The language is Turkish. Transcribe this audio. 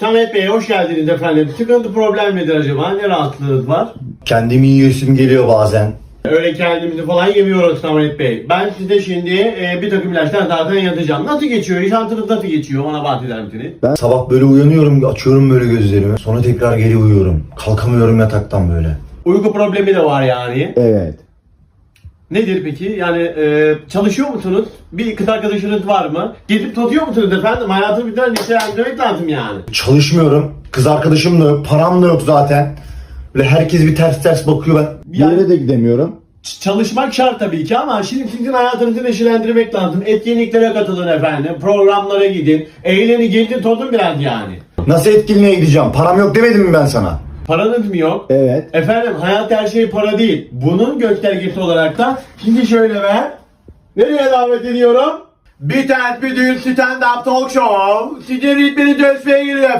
Samet Bey hoş geldiniz efendim. Sıkıntı problem nedir acaba? Ne rahatsızlığınız var? Kendimi yiyesim geliyor bazen. Öyle kendimizi falan yemiyoruz Samet Bey. Ben size şimdi e, bir takım ilaçlar zaten yatacağım. Nasıl geçiyor? Yaşantınız nasıl geçiyor? Bana bahseder misiniz? Ben sabah böyle uyanıyorum, açıyorum böyle gözlerimi. Sonra tekrar geri uyuyorum. Kalkamıyorum yataktan böyle. Uyku problemi de var yani. Evet. Nedir peki? Yani e, çalışıyor musunuz? Bir kız arkadaşınız var mı? Gezip tozuyor musunuz efendim? Hayatı bir tane nitelendirmek lazım yani. Çalışmıyorum. Kız arkadaşım da yok. Param da yok zaten. Böyle herkes bir ters ters bakıyor. Ben bir Yani- yere de gidemiyorum. Ç- Çalışmak şart tabii ki ama şimdi sizin hayatınızı neşelendirmek lazım. Etkinliklere katılın efendim. Programlara gidin. Eğlenin, gezin, tozun biraz yani. Nasıl etkinliğe gideceğim? Param yok demedim mi ben sana? Paranız mı yok? Evet. Efendim hayat her şey para değil. Bunun göstergesi olarak da şimdi şöyle ben nereye davet ediyorum? Bir tane bir düğün stand up talk show. Sizin ritmini dönüşmeye giriyor efendim.